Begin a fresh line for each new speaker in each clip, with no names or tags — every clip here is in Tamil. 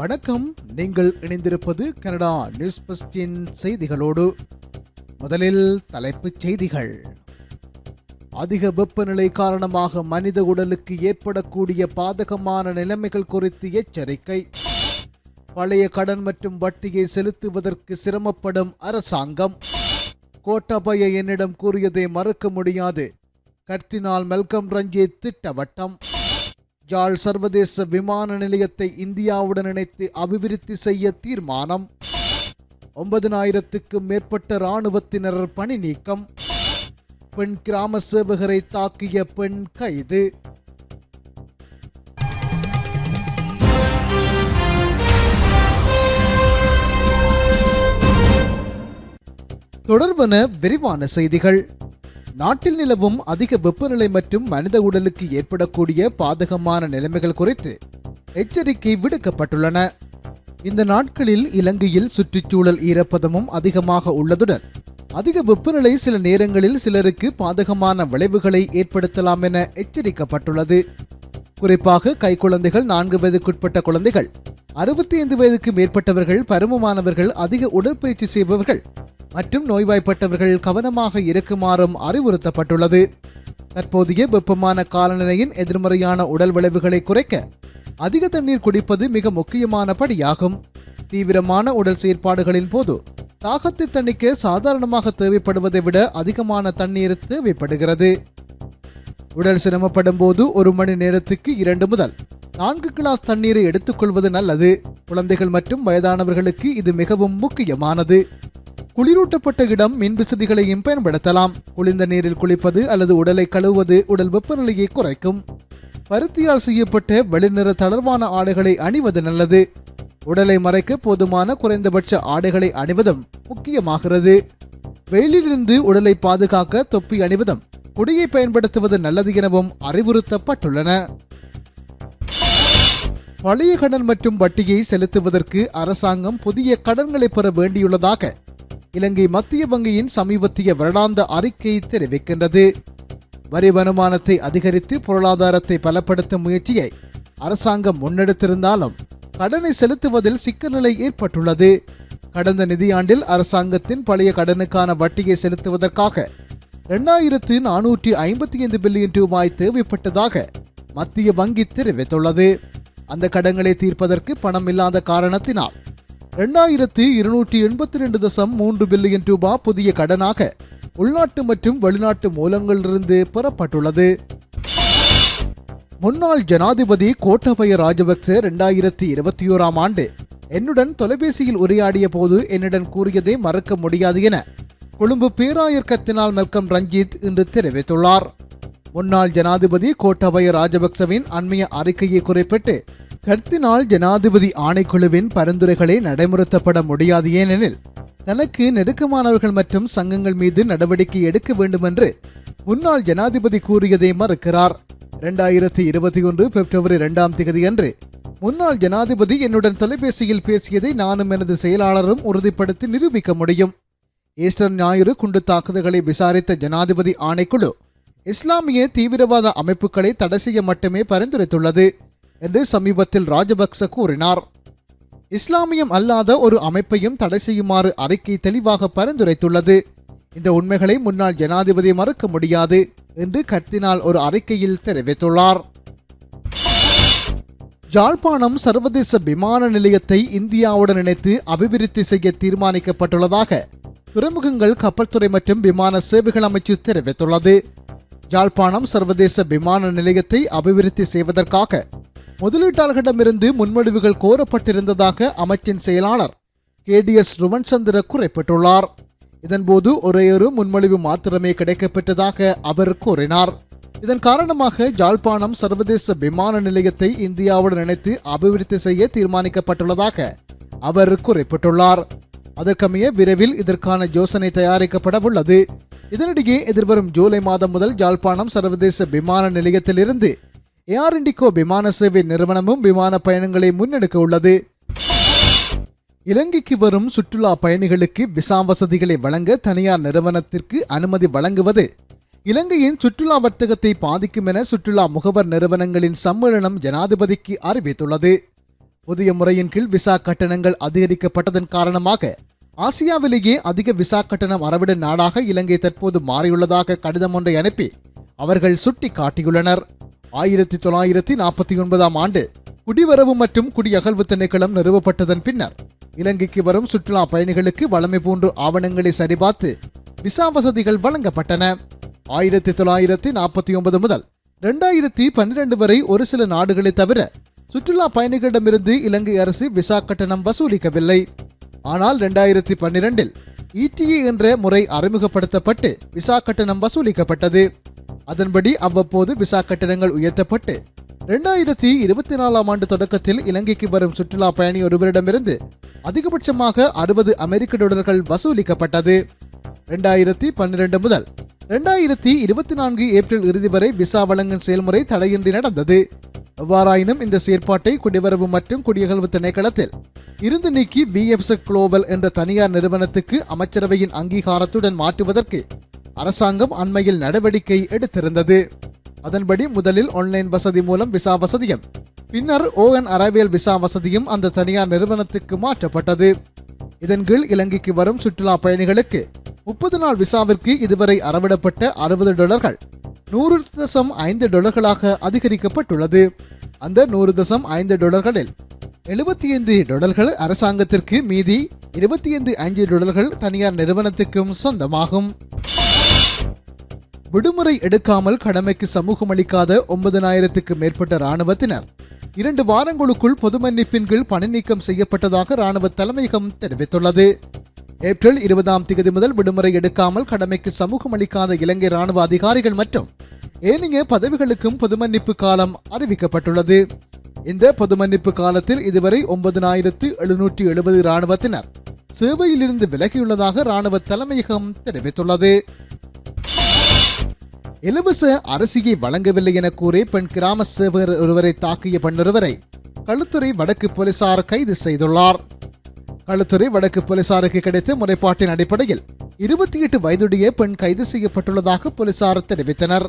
வணக்கம். நீங்கள் இணைந்திருப்பது கனடா நியூஸ் பஸ்டின் செய்திகளோடு. முதலில் தலைப்புச் செய்திகள். அதிக வெப்பநிலை காரணமாக மனித உடலுக்கு ஏற்படக்கூடிய பாதகமான நிலைமைகள் குறித்து எச்சரிக்கை. பழைய கடன் மற்றும் வட்டியை செலுத்துவதற்கு சிரமப்படும் அரசாங்கம். கோட்டாபய என்னிடம் கூறியதை மறுக்க முடியாது. கர்த்தினால் மெல்கம் ரஞ்சித் திட்டவட்டம். ஜாழ் சர்வதேச விமான நிலையத்தை இந்தியாவுடன் இணைத்து அபிவிருத்தி செய்ய தீர்மானம். ஒன்பதினாயிரத்துக்கும் மேற்பட்ட இராணுவத்தினர் பணி நீக்கம். பெண் கிராம சேவகரை தாக்கிய பெண் கைது. தொடர்பன விரிவான செய்திகள். நாட்டில் நிலவும் அதிக வெப்பநிலை மற்றும் மனித உடலுக்கு ஏற்படக்கூடிய பாதகமான நிலைமைகள் குறித்து எச்சரிக்கை விடுக்கப்பட்டுள்ளன. இந்த நாட்களில் இலங்கையில் சுற்றுச்சூழல் ஈரப்பதமும் அதிகமாக உள்ளதுடன் அதிக வெப்பநிலை சில நேரங்களில் சிலருக்கு பாதகமான விளைவுகளை ஏற்படுத்தலாம் என எச்சரிக்கப்பட்டுள்ளது. குறிப்பாக கைக்குழந்தைகள் நான்கு வயதுக்குட்பட்ட குழந்தைகள் அறுபத்தி ஐந்து வயதுக்கு மேற்பட்டவர்கள் பருமமானவர்கள் அதிக உடற்பயிற்சி செய்பவர்கள் மற்றும் நோய்வாய்ப்பட்டவர்கள் கவனமாக இருக்குமாறும் அறிவுறுத்தப்பட்டுள்ளது. தற்போதைய வெப்பமான காலநிலையின் எதிர்மறையான உடல் விளைவுகளை குறைக்க அதிக தண்ணீர் குடிப்பது மிக முக்கியமான படியாகும். தீவிரமான உடல் செயற்பாடுகளின் போது தாகத்தை தணிக்க சாதாரணமாக தேவைப்படுவதை விட அதிகமான தண்ணீர் தேவைப்படுகிறது. உடல் சிரமப்படும் போது ஒரு மணி நேரத்துக்கு இரண்டு முதல் நான்கு கிளாஸ் தண்ணீரை எடுத்துக்கொள்வது நல்லது. குழந்தைகள் மற்றும் வயதானவர்களுக்கு இது மிகவும் முக்கியமானது. குளிரூட்டப்பட்ட இடம் மின்விசிறிகளையும் பயன்படுத்தலாம். குளிர்ந்த நீரில் குளிப்பது அல்லது உடலை கழுவுவது உடல் வெப்பநிலையை குறைக்கும். பருத்தியால் செய்யப்பட்ட வெளிநிற தளர்வான ஆடைகளை அணிவது நல்லது. உடலை மறைக்க போதுமான குறைந்தபட்ச ஆடைகளை அணிவதும் முக்கியமாகிறது. வெயிலிலிருந்து உடலை பாதுகாக்க தொப்பி அணிவதும் குடியை பயன்படுத்துவது நல்லது எனவும் அறிவுறுத்தப்பட்டுள்ளன. பழைய கடன் மற்றும் வட்டியை செலுத்துவதற்கு அரசாங்கம் புதிய கடன்களை பெற வேண்டியுள்ளதாக இலங்கை மத்திய வங்கியின் சமீபத்திய வருடாந்த அறிக்கை தெரிவிக்கின்றது. வரி வருமானத்தை அதிகரித்து பொருளாதாரத்தை பலப்படுத்தும் முயற்சியை அரசாங்கம் முன்னெடுத்திருந்தாலும் கடனை செலுத்துவதில் சிக்கல் நிலை ஏற்பட்டுள்ளது. கடந்த நிதியாண்டில் அரசாங்கத்தின் பழைய கடனுக்கான வட்டியை செலுத்துவதற்காக இரண்டாயிரத்து நானூற்றி ஐம்பத்தி ஐந்து பில்லியன் ரூபாய் தேவைப்பட்டதாக மத்திய வங்கி தெரிவித்துள்ளது. அந்த கடன்களை தீர்ப்பதற்கு பணம் இல்லாத காரணத்தினால் ரெண்டாயிரத்தி இருநூற்றி எண்பத்தி ரெண்டு தசம் மூன்று பில்லியன் ரூபாய் புதிய கடனாக உள்நாட்டு மற்றும் வெளிநாட்டு மூலங்களிலிருந்து பெறப்பட்டுள்ளது. முன்னாள் ஜனாதிபதி கோட்டபய ராஜபக்ச இரண்டாயிரத்தி இருபத்தி ஓராம் ஆண்டு என்னுடன் தொலைபேசியில் உரையாடிய போது என்னிடம் கூறியதை மறக்க முடியாது என கொழும்பு பேராயர் கத்தினால் மெல்கம் ரஞ்சித் இன்று தெரிவித்துள்ளார். முன்னாள் ஜனாதிபதி கோட்டபய ராஜபக்சவின் அண்மைய அறிக்கையை குறிப்பிட்டு கர்த்தினால் ஜனாதிபதி ஆணைக்குழுவின் பரிந்துரைகளை நடைமுறைத்தப்பட முடியாது ஏனெனில் தனக்கு நெருக்கமானவர்கள் மற்றும் சங்கங்கள் மீது நடவடிக்கை எடுக்க வேண்டும் என்று முன்னாள் ஜனாதிபதி கூறியதை மறுக்கிறார். இரண்டாயிரத்தி இருபத்தி ஒன்று பிப்ரவரி இரண்டாம் தேதி அன்று முன்னாள் ஜனாதிபதி என்னுடன் தொலைபேசியில் பேசியதை நானும் எனது செயலாளரும் உறுதிப்படுத்தி நிரூபிக்க முடியும். ஈஸ்டர் ஞாயிறு குண்டு தாக்குதல்களை விசாரித்த ஜனாதிபதி ஆணைக்குழு இஸ்லாமிய தீவிரவாத அமைப்புகளை தடை செய்ய மட்டுமே பரிந்துரைத்துள்ளது. என்று சமீபத்தில் ராஜபக்ச கூறினார். இஸ்லாமியம் அல்லாத ஒரு அமைப்பையும் தடை செய்யுமாறு அறிக்கை தெளிவாக பரிந்துரைத்துள்ளது. இந்த உண்மைகளை முன்னாள் ஜனாதிபதி மறுக்க முடியாது என்று கர்த்தினால் ஒரு அறிக்கையில் தெரிவித்துள்ளார். ஜாழ்ப்பாணம் சர்வதேச விமான நிலையத்தை இந்தியாவுடன் இணைத்து அபிவிருத்தி செய்ய தீர்மானிக்கப்பட்டுள்ளதாக துறைமுகங்கள் கப்பல்துறை மற்றும் விமான சேவைகள் அமைச்சு தெரிவித்துள்ளது. ஜாழ்ப்பாணம் சர்வதேச விமான நிலையத்தை அபிவிருத்தி செய்வதற்காக முதலீட்டாளர்களிடமிருந்து முன்மொழிவுகள் கோரப்பட்டிருந்ததாக அமைச்சின் செயலாளர் கேடிஎஸ் ருவன்சந்திர குறிப்பிட்டுள்ளார். இதன்போது ஒரேயொரு முன்மொழிவு மாத்திரமே கிடைக்கப்பெற்றதாக அவர் கூறினார். இதன் காரணமாக ஜாழ்ப்பாணம் சர்வதேச விமான நிலையத்தை இந்தியாவுடன் இணைத்து அபிவிருத்தி செய்ய தீர்மானிக்கப்பட்டுள்ளதாக அவர் குறிப்பிட்டுள்ளார். அதற்கமைய விரைவில் இதற்கான யோசனை தயாரிக்கப்பட உள்ளது. இதனிடையே எதிர்வரும் ஜூலை மாதம் முதல் ஜாழ்ப்பாணம் சர்வதேச விமான நிலையத்திலிருந்து ஏர் இண்டிகோ விமான சேவை நிறுவனமும் விமான பயணங்களை முன்னெடுக்க உள்ளது. இலங்கைக்கு வரும் சுற்றுலா பயணிகளுக்கு விசா வசதிகளை வழங்க தனியார் நிறுவனத்திற்கு அனுமதி வழங்குவது. இலங்கையின் சுற்றுலா வர்த்தகத்தை பாதிக்கும் என சுற்றுலா முகவர் நிறுவனங்களின் சம்மேளனம் ஜனாதிபதிக்கு அறிவித்துள்ளது. புதிய முறையின் கீழ் விசா கட்டணங்கள் அதிகரிக்கப்பட்டதன் காரணமாக ஆசியாவிலேயே அதிக விசா கட்டணம் அறவிடும் நாடாக இலங்கை தற்போது மாறியுள்ளதாக கடிதம் ஒன்றை அனுப்பி அவர்கள் சுட்டி காட்டியுள்ளனர் ஆயிரத்தி தொள்ளாயிரத்தி நாற்பத்தி ஒன்பதாம் ஆண்டு குடிவரவு மற்றும் குடியகல்வு திணைக்களம் நிறுவப்பட்டதன் பின்னர் இலங்கைக்கு வரும் சுற்றுலா பயணிகளுக்கு வளமை போன்று ஆவணங்களை சரிபார்த்து விசா வசதிகள் வழங்கப்பட்டன. ஆயிரத்தி தொள்ளாயிரத்தி நாற்பத்தி ஒன்பது முதல் இரண்டாயிரத்தி பன்னிரண்டு வரை ஒரு சில நாடுகளை தவிர சுற்றுலா பயணிகளிடமிருந்து இலங்கை அரசு விசா கட்டணம் வசூலிக்கவில்லை. ஆனால் இரண்டாயிரத்தி பன்னிரண்டில் இடிஏ என்ற முறை அறிமுகப்படுத்தப்பட்டு விசா கட்டணம் வசூலிக்கப்பட்டது. அதன்படி அவ்வப்போது விசா கட்டணங்கள் உயர்த்தப்பட்டு இரண்டாயிரத்தி இருபத்தி நாலாம் ஆண்டு தொடக்கத்தில் இலங்கைக்கு வரும் சுற்றுலா பயணி ஒருவரிடமிருந்து அதிகபட்சமாக அறுபது அமெரிக்க டாலர்கள் வசூலிக்கப்பட்டது. இரண்டாயிரத்தி பன்னிரண்டு முதல் இரண்டாயிரத்தி இருபத்தி நான்கு ஏப்ரல் இறுதி வரை விசா வழங்கும் செயல்முறை தடையின்றி நடந்தது. எவ்வாறாயினும் இந்த செயற்பாட்டை குடிவரவு மற்றும் குடியகல்வு திணைக்களத்தில் இருந்து நீக்கி பிஎஃப்எஸ் குளோபல் என்ற தனியார் நிறுவனத்துக்கு அமைச்சரவையின் அங்கீகாரத்துடன் மாற்றுவதற்கு அரசாங்கம் அண்மையில் நடவடிக்கை எடுத்திருந்தது. அதன்படி முதலில் ஆன்லைன் வசதி மூலம் விசா வசதியும் பின்னர் ஓஎன் அரைவேல் விசா வசதியும் அந்த தனியார் நிறுவனத்துக்கு மாற்றப்பட்டது. இதன் கீழ் இலங்கைக்கு வரும் சுற்றுலா பயணிகளுக்கு முப்பது நாள் விசாவிற்கு இதுவரை அறவிடப்பட்ட அறுபது டாலர்கள் நூறு தசம் ஐந்து டாலர்களாக அதிகரிக்கப்பட்டுள்ளது. அந்த நூறு தசம் ஐந்து டாலர்களில் எழுபத்தி ஐந்து டாலர்கள் அரசாங்கத்திற்கு மீதி இருபத்தி ஐந்து அஞ்சு டாலர்கள் தனியார் நிறுவனத்துக்கும் சொந்தமாகும். விடுமுறை எடுக்காமல் கடமைக்கு சமூகம் அளிக்காத ஒன்பதனாயிரத்துக்கு மேற்பட்ட ராணுவத்தினர் இரண்டு வாரங்களுக்குள் பொது மன்னிப்பின் கீழ் பணி நீக்கம் செய்யப்பட்டதாக ராணுவ தலைமையகம் தெரிவித்துள்ளது. ஏப்ரல் இருபதாம் தேதி முதல் விடுமுறை எடுக்காமல் கடமைக்கு சமூகம் அளிக்காத இலங்கை ராணுவ அதிகாரிகள் மற்றும் ஏனைய பதவிகளுக்கும் பொது மன்னிப்பு காலம் அறிவிக்கப்பட்டுள்ளது. இந்த பொது மன்னிப்பு காலத்தில் இதுவரை ஒன்பதனாயிரத்து எழுநூற்றி எழுபது ராணுவத்தினர் சேவையிலிருந்து விலகியுள்ளதாக ராணுவ தலைமையகம் தெரிவித்துள்ளது. இலவச அரசியை வழங்கவில்லை என கூறி பெண் கிராம சேவகர் ஒருவரை தாக்கிய பெண்ணொருவரை களுத்துறை வடக்கு போலீசார் கைது செய்துள்ளார். களுத்துறை வடக்கு போலீசாருக்கு கிடைத்த முறைப்பாட்டின் அடிப்படையில் இருபத்தி எட்டு வயதுடைய பெண் கைது செய்யப்பட்டுள்ளதாக போலீசார் தெரிவித்தனர்.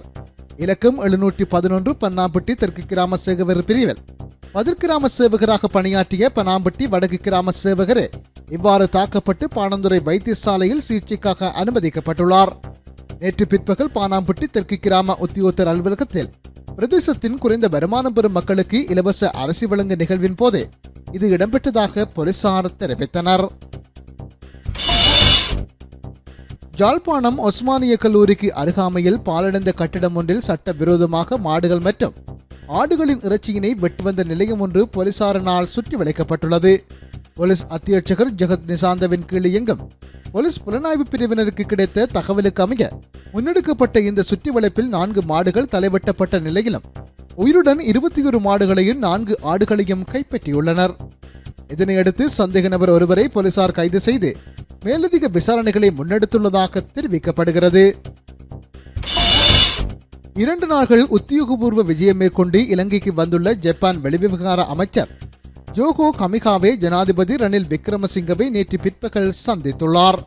இலக்கம் எழுநூற்றி பதினொன்று பன்னாம்பட்டி தெற்கு கிராம சேவகர் பிரிவில் பதிர்கிராம சேவகராக பணியாற்றிய பனாம்பட்டி வடக்கு கிராம சேவகர் இவ்வாறு தாக்கப்பட்டு பாணந்துறை வைத்தியசாலையில் சிகிச்சைக்காக அனுமதிக்கப்பட்டுள்ளார். நேற்று பிற்பகல் பானாம்பட்டி தெற்கு கிராம உத்தியோகத்தர் அலுவலகத்தில் பிரதேசத்தின் குறைந்த வருமானம் பெறும் மக்களுக்கு இலவச அரிசி வழங்கு நிகழ்வின் போது இது இடம்பெற்றதாக போலீசார் தெரிவித்தனர். ஜாழ்ப்பாணம் ஒஸ்மானிய கல்லூரிக்கு அருகாமையில் பாலடைந்த கட்டிடம் ஒன்றில் சட்ட விரோதமாக மாடுகள் மற்றும் ஆடுகளின் இறைச்சியினை வெட்டு வந்த நிலையம் ஒன்று போலீசாரினால் சுற்றி வளைக்கப்பட்டுள்ளது. போலீஸ் அத்தியட்சகர் ஜெகத் நிசாந்தவின் கீழ் இயங்கும். போலீஸ் புலனாய்வு பிரிவினருக்கு கிடைத்த தகவலுக்கு அமைய முன்னெடுக்கப்பட்ட இந்த சுற்றி வளைப்பில் நான்கு மாடுகள் தலைவெட்டப்பட்ட நிலையிலும் உயிருடன் இருபத்தி ஒரு மாடுகளையும் நான்கு ஆடுகளையும் கைப்பற்றியுள்ளனர். இதனையடுத்து சந்தேக நபர் ஒருவரை போலீசார் கைது செய்து மேலதிக விசாரணைகளை முன்னெடுத்துள்ளதாக தெரிவிக்கப்படுகிறது. இரண்டு நாள்கள் உத்தியோகபூர்வ விஜயம் மேற்கொண்டு இலங்கைக்கு வந்துள்ள ஜப்பான் வெளிவிவகார அமைச்சர் ஜோகோ கமிகாவே ஜனாதிபதி ரணில் விக்ரமசிங்கவை நேற்று பிற்பகல் சந்தித்துள்ளார்.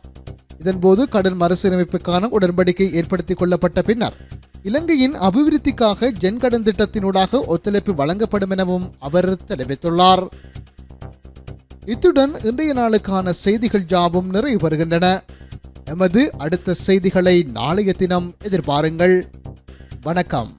இதன்போது கடன் மறுசீரமைப்புக்கான உடன்படிக்கை ஏற்படுத்திக் கொள்ளப்பட்ட பின்னர் இலங்கையின் அபிவிருத்திக்காக ஜென்கடன் திட்டத்தினூடாக ஒத்துழைப்பு வழங்கப்படும் எனவும் அவர் தெரிவித்துள்ளார். இத்துடன் இன்றைய நாளுக்கான செய்திகள் ஜாபும் நிறைவு பெறுகின்றன. எமது அடுத்த செய்திகளை நாளைய தினம் எதிர்பாருங்கள். வணக்கம்.